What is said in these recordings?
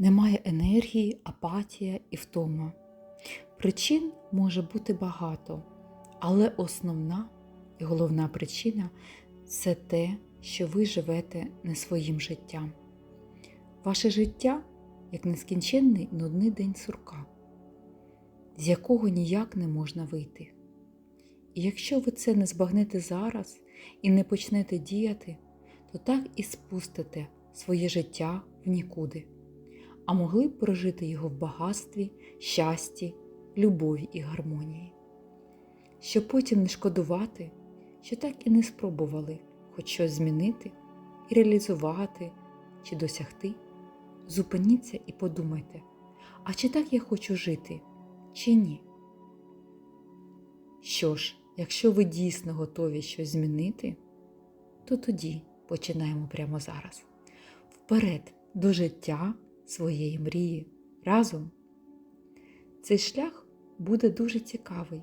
Немає енергії, апатія і втома. Причин може бути багато, але основна і головна причина це те, що ви живете не своїм життям. Ваше життя як нескінченний нудний день сурка, з якого ніяк не можна вийти. І якщо ви це не збагнете зараз і не почнете діяти, то так і спустите своє життя в нікуди, а могли б прожити його в багатстві, щасті, любові і гармонії. Щоб потім не шкодувати, що так і не спробували хоч щось змінити і реалізувати чи досягти, зупиніться і подумайте, а чи так я хочу жити, чи ні? Що ж, якщо ви дійсно готові щось змінити, то тоді починаємо прямо зараз. Вперед до життя своєї мрії разом. Цей шлях буде дуже цікавий,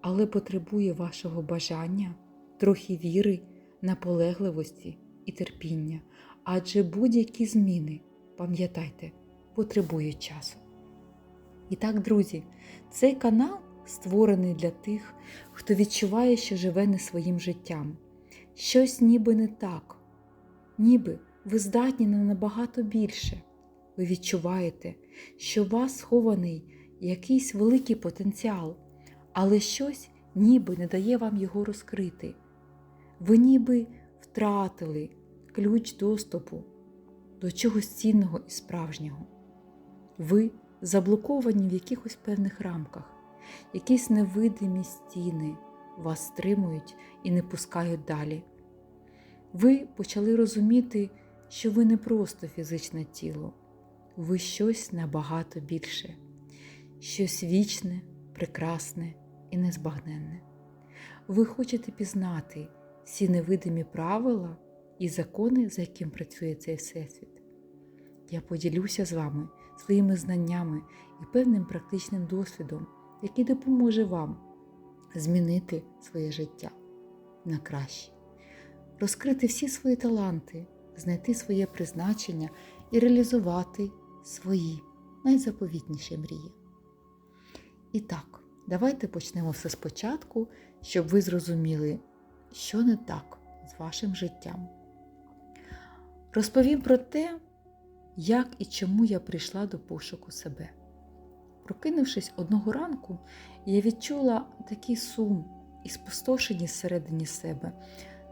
але потребує вашого бажання, трохи віри, наполегливості і терпіння, адже будь-які зміни, пам'ятайте, потребують часу. І так, друзі, цей канал створений для тих, хто відчуває, що живе не своїм життям. Щось ніби не так, ніби ви здатні на набагато більше. Ви відчуваєте, що у вас схований якийсь великий потенціал, але щось ніби не дає вам його розкрити. Ви ніби втратили ключ доступу до чогось цінного і справжнього. Ви заблоковані в якихось певних рамках, якісь невидимі стіни вас стримують і не пускають далі. Ви почали розуміти, що ви не просто фізичне тіло, ви щось набагато більше, щось вічне, прекрасне і незбагненне. Ви хочете пізнати всі невидимі правила і закони, за яким працює цей всесвіт. Я поділюся з вами своїми знаннями і певним практичним досвідом, який допоможе вам змінити своє життя на краще, розкрити всі свої таланти, знайти своє призначення і реалізувати свої найзаповітніші мрії. І так, давайте почнемо все спочатку, щоб ви зрозуміли, що не так з вашим життям. Розповім про те, як і чому я прийшла до пошуку себе. Прокинувшись одного ранку, я відчула такий сум і спустошеність всередині себе,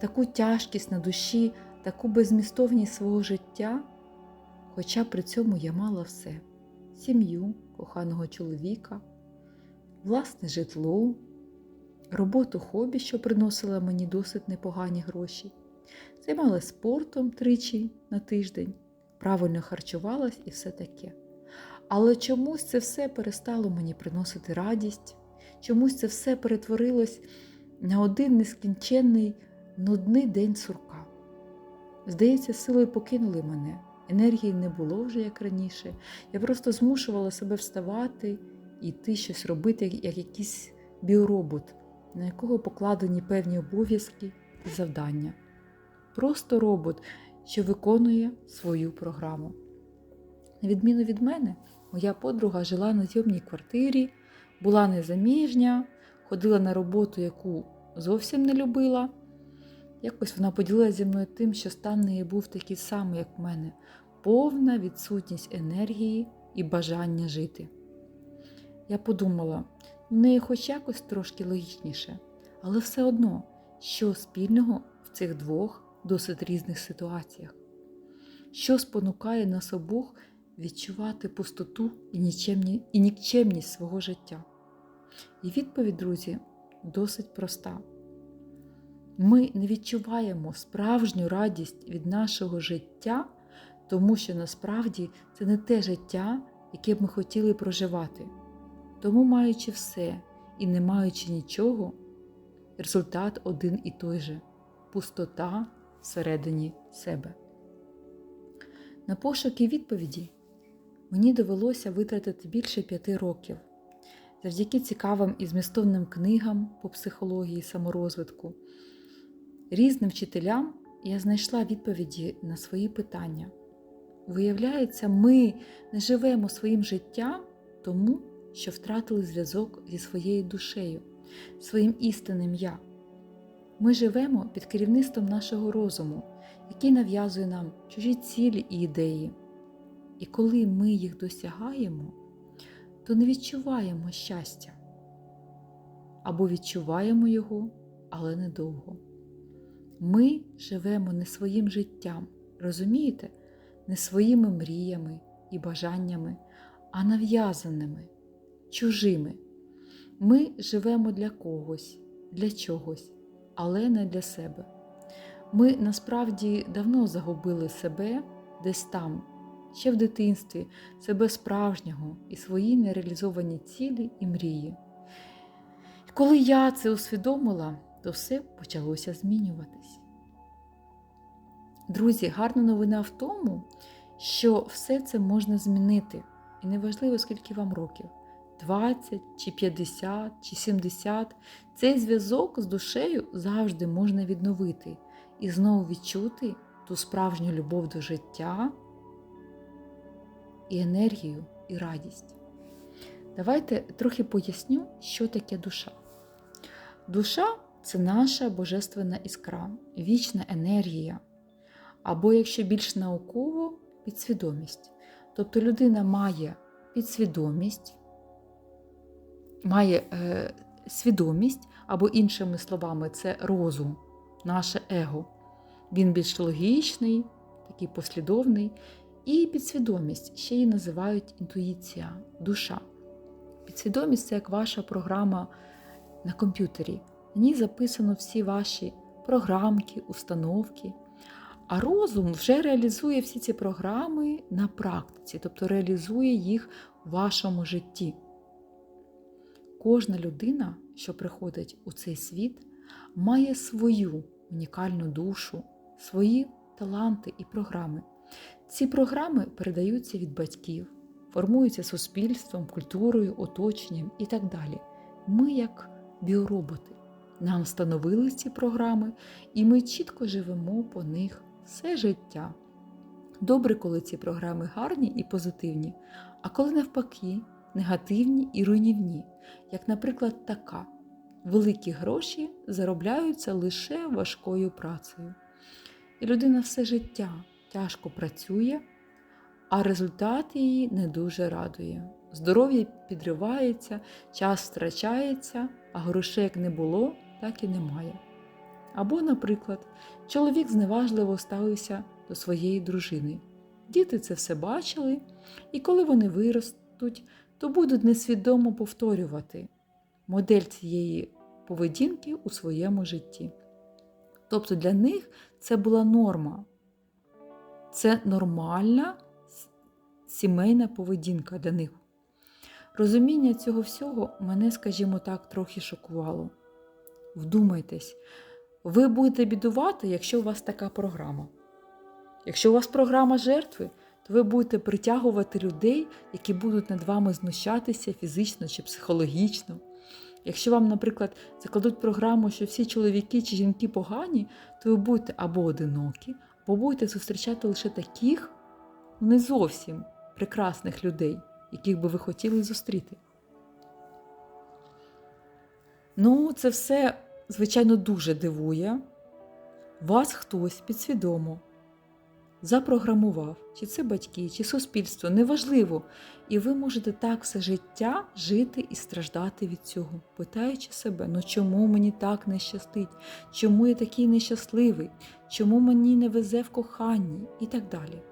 таку тяжкість на душі, таку безмістовність свого життя, хоча при цьому я мала все: сім'ю, коханого чоловіка, власне житло, роботу хобі, що приносила мені досить непогані гроші, займалася спортом тричі на тиждень, правильно харчувалась і все таке. Але чомусь це все перестало мені приносити радість, чомусь це все перетворилось на один нескінченний нудний день сурка. Здається, силою покинули мене, енергії не було вже як раніше. Я просто змушувала себе вставати і йти щось робити, як якийсь біоробот, на якого покладені певні обов'язки і завдання. Просто робот, що виконує свою програму. На відміну від мене, моя подруга жила на зйомній квартирі, була незаміжня, ходила на роботу, яку зовсім не любила. Якось вона поділилася зі мною тим, що стан неї був такий самий, як в мене, повна відсутність енергії і бажання жити. Я подумала, в неї хоч якось трошки логічніше, але все одно, що спільного в цих двох досить різних ситуаціях, що спонукає нас обох відчувати пустоту і, нічемні, і нікчемність свого життя. І відповідь, друзі, досить проста. Ми не відчуваємо справжню радість від нашого життя, тому що насправді це не те життя, яке б ми хотіли проживати. Тому, маючи все і не маючи нічого, результат один і той же пустота всередині себе. На пошуки відповіді мені довелося витратити більше п'яти років. Завдяки цікавим і змістовним книгам по психології саморозвитку, різним вчителям я знайшла відповіді на свої питання. виявляється, ми не живемо своїм життям тому, що втратили зв'язок зі своєю душею, своїм істинним я. Ми живемо під керівництвом нашого розуму, який нав'язує нам чужі цілі і ідеї. І коли ми їх досягаємо, то не відчуваємо щастя або відчуваємо його, але недовго. Ми живемо не своїм життям, розумієте, не своїми мріями і бажаннями, а нав'язаними, чужими. Ми живемо для когось, для чогось, але не для себе. Ми насправді давно загубили себе десь там, ще в дитинстві, себе справжнього і свої нереалізовані цілі і мрії. І коли я це усвідомила, то все почалося змінюватись. Друзі, гарна новина в тому, що все це можна змінити. І неважливо, скільки вам років 20, чи 50, чи 70. Цей зв'язок з душею завжди можна відновити і знову відчути ту справжню любов до життя і енергію, і радість. Давайте трохи поясню, що таке душа. Душа це наша божественна іскра, вічна енергія, або, якщо більш науково, підсвідомість. Тобто людина має підсвідомість, має е, свідомість, або, іншими словами, це розум, наше его. Він більш логічний, такий послідовний. І підсвідомість ще її називають інтуїція, душа. Підсвідомість це як ваша програма на комп'ютері. В ній записано всі ваші програмки, установки. А розум вже реалізує всі ці програми на практиці, тобто реалізує їх в вашому житті. Кожна людина, що приходить у цей світ, має свою унікальну душу, свої таланти і програми. Ці програми передаються від батьків, формуються суспільством, культурою, оточенням і так далі. Ми, як біороботи, нам встановили ці програми, і ми чітко живемо по них все життя. Добре, коли ці програми гарні і позитивні, а коли навпаки, негативні і руйнівні, як, наприклад, така. Великі гроші заробляються лише важкою працею. І людина все життя тяжко працює, а результат її не дуже радує. Здоров'я підривається, час втрачається, а грошей як не було, так і немає. Або, наприклад, чоловік зневажливо ставився до своєї дружини. Діти це все бачили, і коли вони виростуть, то будуть несвідомо повторювати модель цієї поведінки у своєму житті. Тобто для них це була норма. Це нормальна сімейна поведінка для них. Розуміння цього всього мене, скажімо так, трохи шокувало. Вдумайтесь, ви будете бідувати, якщо у вас така програма. Якщо у вас програма жертви, то ви будете притягувати людей, які будуть над вами знущатися фізично чи психологічно. Якщо вам, наприклад, закладуть програму, що всі чоловіки чи жінки погані, то ви будете або одинокі, або будете зустрічати лише таких не зовсім прекрасних людей, яких би ви хотіли зустріти. Ну, це все, звичайно, дуже дивує. Вас хтось підсвідомо запрограмував, чи це батьки, чи суспільство, неважливо. І ви можете так все життя жити і страждати від цього, питаючи себе, ну чому мені так не щастить, чому я такий нещасливий, чому мені не везе в коханні і так далі.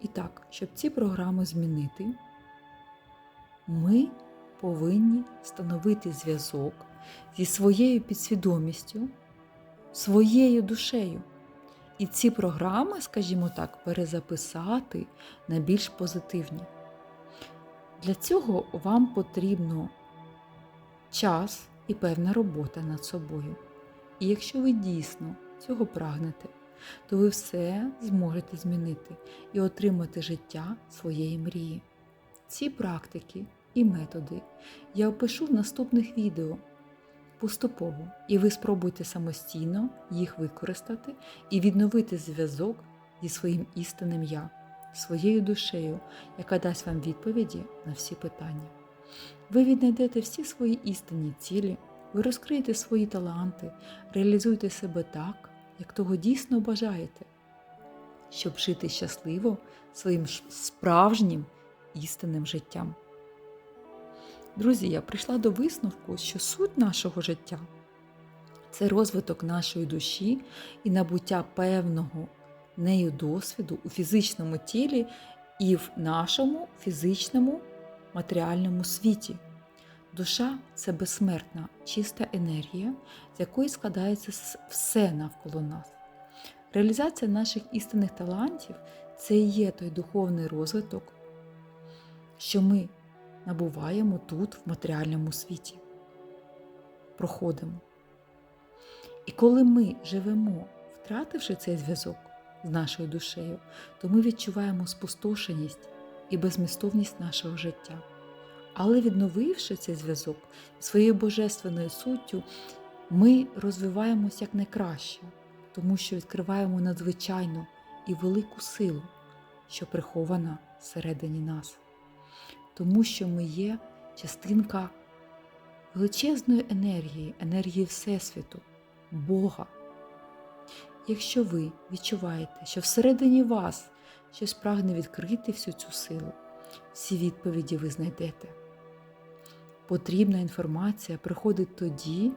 І так, щоб ці програми змінити, ми повинні встановити зв'язок зі своєю підсвідомістю, своєю душею. І ці програми, скажімо так, перезаписати на більш позитивні. Для цього вам потрібно час і певна робота над собою. І якщо ви дійсно цього прагнете, то ви все зможете змінити і отримати життя своєї мрії. Ці практики і методи я опишу в наступних відео поступово, і ви спробуйте самостійно їх використати і відновити зв'язок зі своїм істинним я. своєю душею, яка дасть вам відповіді на всі питання. Ви віднайдете всі свої істинні цілі, ви розкриєте свої таланти, реалізуєте себе так, як того дійсно бажаєте, щоб жити щасливо своїм справжнім істинним життям. Друзі, я прийшла до висновку, що суть нашого життя це розвиток нашої душі і набуття певного нею досвіду у фізичному тілі і в нашому фізичному матеріальному світі. Душа це безсмертна, чиста енергія, з якої складається все навколо нас. Реалізація наших істинних талантів це і є той духовний розвиток, що ми набуваємо тут, в матеріальному світі. Проходимо. І коли ми живемо, втративши цей зв'язок з нашою душею, то ми відчуваємо спустошеність і безмістовність нашого життя. Але відновивши цей зв'язок своєю божественною суттю, ми розвиваємось як найкраще, тому що відкриваємо надзвичайну і велику силу, що прихована всередині нас, тому що ми є частинка величезної енергії, енергії Всесвіту, Бога. Якщо ви відчуваєте, що всередині вас щось прагне відкрити всю цю силу, всі відповіді ви знайдете. Потрібна інформація приходить тоді,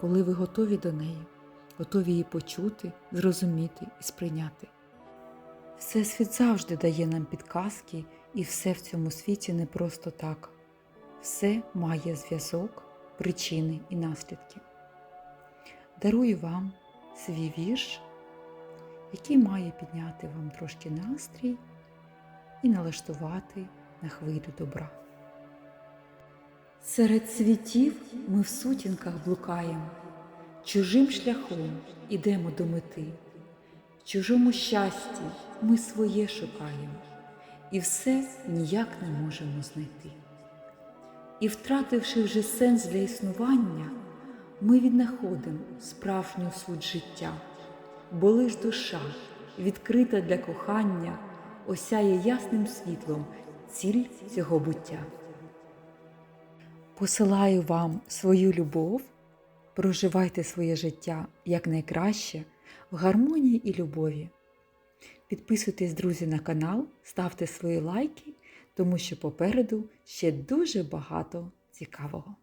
коли ви готові до неї, готові її почути, зрозуміти і сприйняти. Всесвіт завжди дає нам підказки, і все в цьому світі не просто так. Все має зв'язок, причини і наслідки. Дарую вам свій вірш, який має підняти вам трошки настрій і налаштувати на хвилю добра. Серед світів ми в сутінках блукаємо, чужим шляхом ідемо до мети, в чужому щасті ми своє шукаємо, і все ніяк не можемо знайти. І, втративши вже сенс для існування, ми віднаходимо справжню суть життя, бо лиш душа, відкрита для кохання, осяє ясним світлом ціль цього буття. Посилаю вам свою любов, проживайте своє життя якнайкраще в гармонії і любові. Підписуйтесь, друзі, на канал, ставте свої лайки, тому що попереду ще дуже багато цікавого.